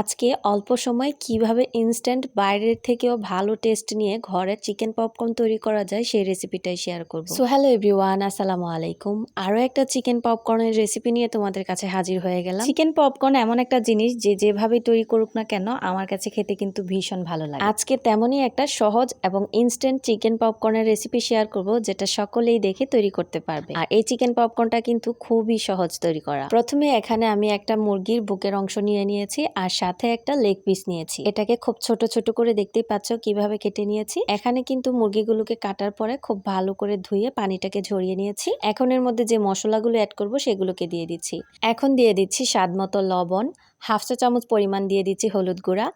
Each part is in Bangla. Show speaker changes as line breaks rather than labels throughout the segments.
আজকে অল্প সময় কীভাবে ইনস্ট্যান্ট বাইরের থেকেও ভালো টেস্ট নিয়ে ঘরে চিকেন পপকর্ন তৈরি করা যায় সেই রেসিপিটাই শেয়ার করব। সো হ্যালো এভরিওয়ান আসসালামু আলাইকুম। আরও একটা চিকেন পপকর্নের রেসিপি নিয়ে তোমাদের কাছে হাজির হয়ে গেলাম। চিকেন পপকর্ন এমন একটা জিনিস যে যেভাবে তৈরি করুক না কেন আমার কাছে খেতে কিন্তু ভীষণ ভালো লাগে। আজকে তেমনই একটা সহজ এবং ইনস্ট্যান্ট চিকেন পপকর্নের রেসিপি শেয়ার করব যেটা সকলেই দেখে তৈরি করতে পারবে। আর এই চিকেন পপকর্নটা কিন্তু খুবই সহজ তৈরি করা। প্রথমে এখানে আমি একটা মুরগির বুকের অংশ নিয়ে নিয়েছি আর সাথে একটা লেগ পিস নিয়েছি। এটাকে খুব ছোট ছোট করে দেখতেই পাচ্ছ কীভাবে কেটে নিয়েছি। এখানে কিন্তু মুরগিগুলোকে কাটার পরে খুব ভালো করে ধুয়ে পানিটাকে ঝরিয়ে নিয়েছি। এখন এর মধ্যে যে মশলাগুলো অ্যাড করব সেগুলোকে দিয়ে দিচ্ছি। এখন দিয়ে দিচ্ছি স্বাদ মতো লবণ হাফ চা চামচ পরিমাণ দিয়ে দিচ্ছি হলুদ গুঁড়া,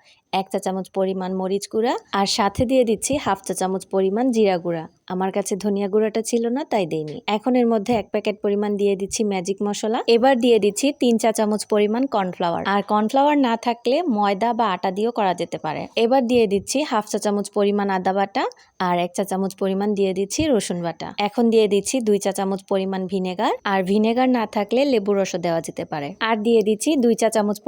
এক চা চামচ পরিমাণ মরিচ গুঁড়া, আর সাথে দিয়ে দিচ্ছি হাফ চা চামচ পরিমাণ জিরা গুঁড়া। আমার কাছে ধনিয়া গুঁড়াটা ছিল না, তাই দেইনি। এখন এর মধ্যে এক প্যাকেট পরিমাণ দিয়ে দিচ্ছি ম্যাজিক মশলা। এবার দিয়ে দিচ্ছি তিন চা চামচ পরিমাণ কর্নফ্লাওয়ার। আর কর্নফ্লাওয়ার না থাকলে ময়দা বা আটা দিয়েও করা যেতে পারে। এবার দিয়ে দিচ্ছি হাফ চা চামচ পরিমাণ আদা বাটা আর এক চা চামচ পরিমাণ দিয়ে দিচ্ছি রসুন বাটা। এখন দিয়ে দিচ্ছি দুই চা চামচ পরিমাণ ভিনেগার। আর ভিনেগার না থাকলে লেবু রসও দেওয়া যেতে পারে। আর দিয়ে দিচ্ছি দুই চা চামচ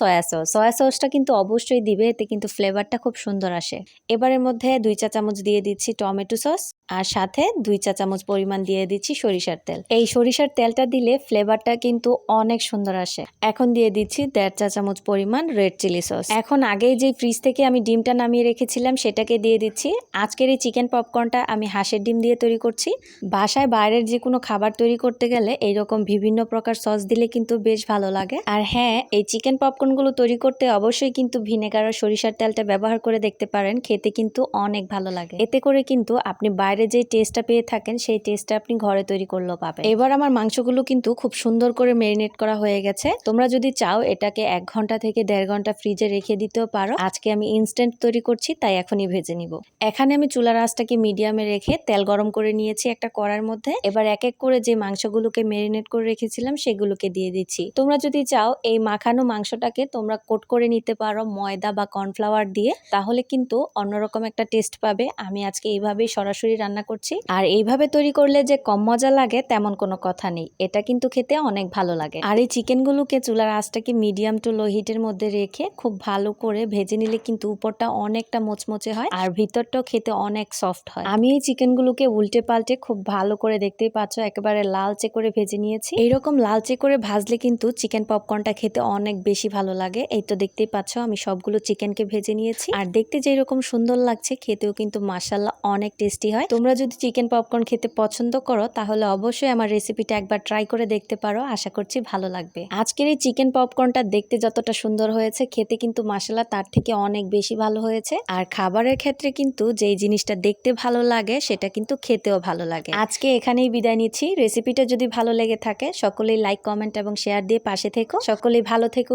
সয়া সস সয়া সসটা কিন্তু অবশ্যই দিবে, এতে কিন্তু ফ্লেভারটা খুব সুন্দর আসে। এবারের মধ্যে দুই চা চামচ দিয়ে দিচ্ছি টমেটো সস আর সাথে দুই চা চামচ পরিমাণ দিয়ে দিচ্ছি সরিষার তেল। এই সরিষার তেলটা দিলে ফ্লেভারটা কিন্তু অনেক সুন্দর আসে। এখন দিয়ে দিচ্ছি দেড় চা চামচ পরিমাণ রেড চিলি সস এখন আগেই যে ফ্রিজ থেকে আমি ডিমটা নামিয়ে রেখেছিলাম, সেটাকে দিয়ে দিচ্ছি। আজকের এই চিকেন পপকর্নটা আমি হাঁসের ডিম দিয়ে তৈরি করছি। বাসায় বাইরের যে কোনো খাবার তৈরি করতে গেলে এইরকম বিভিন্ন প্রকার সস দিলে কিন্তু বেশ ভালো লাগে। আর হ্যাঁ এই চিকেন পপকর্নগুলো তৈরি করতে অবশ্যই কিন্তু ভিনেগার আর সরিষার তেলটা ব্যবহার করে দেখতে পারেন, খেতে কিন্তু অনেক ভালো লাগে। এতে করে কিন্তু আপনি বাইরে যে টেস্টটা পেয়ে থাকেন, সেই টেস্টটা আপনি ঘরে তৈরি করলেও পাবেন। এবার আমার মাংসগুলো কিন্তু খুব সুন্দর করে মেরিনেট করা হয়ে গেছে। তোমরা যদি চাও, এটাকে এক ঘণ্টা থেকে দেড় ঘণ্টা ফ্রিজে রেখে দিতেও পারো। আজকে আমি ইনস্ট্যান্ট তৈরি করছি, তাই এখনই ভেজে নিব। এখানে আমি চুলার আঁচটাকে মিডিয়ামে রেখে তেল গরম করে নিয়েছি একটা কড়ার মধ্যে। এবার এক এক করে যে মাংসগুলোকে মেরিনেট করে রেখেছিলাম, সেগুলোকে দিয়ে দিচ্ছি। তোমরা যদি চাও, এই মাখানো মাংসটাকে তোমরা কোট করে নিতে পারো ময়দা বা কর্নফ্লাওয়ার দিয়ে। তাহলে কিন্তু অন্যরকম একটা টেস্ট পাবে। আমি আজকে এইভাবেই সরাসরি রান্না করছি। আর এইভাবে তৈরি করলে যে কম মজা লাগে, তেমন কোনো কথা নেই। এটা কিন্তু খেতে অনেক ভালো লাগে। আর এই চিকেনগুলোকে চুলার আঁচটাকে মিডিয়াম টু লো হিটের মধ্যে রেখে খুব ভালো করে ভেজে নিলে কিন্তু উপরটা অনেকটা মোচমোচে হয় আর ভিতরটাও খেতে অনেক সফট হয়। আমি এই চিকেনগুলোকে উল্টে পাল্টে খুব ভালো করে দেখতেই পাচ্ছ, একেবারে লালচে করে ভেজে নিয়েছি। এইরকম লালচে করে ভাজলে কিন্তু চিকেন পপকর্নটা খেতে অনেক বেশি ভালো লাগে। এই তো দেখতেই পাচ্ছ, আমি সবগুলো চিকেনকে ভেজে নিয়েছি। আর দেখতে যেরকম সুন্দর লাগছে, খেতেও কিন্তু মাসাল্লাহ অনেক টেস্টি হয়। তোমরা যদি চিকেন পপকর্ন খেতে পছন্দ করো, তাহলে অবশ্যই আমার রেসিপিটা একবার ট্রাই করে দেখতে পারো। আশা করছি ভালো লাগবে। আজকের এই চিকেন পপকর্নটা দেখতে যতটা সুন্দর হয়েছে, খেতে কিন্তু মাসাল্লাহ তার থেকে অনেক বেশি ভালো হয়েছে। আর খাবারের ক্ষেত্রে কিন্তু যেই জিনিসটা দেখতে ভালো লাগে, সেটা কিন্তু খেতেও ভালো লাগে। আজকে এখানেই বিদায় নিচ্ছি। রেসিপিটা যদি ভালো লেগে থাকে, সকলেই লাইক কমেন্ট এবং শেয়ার দিয়ে পাশে থেকো। সকলেই ভালো থেকো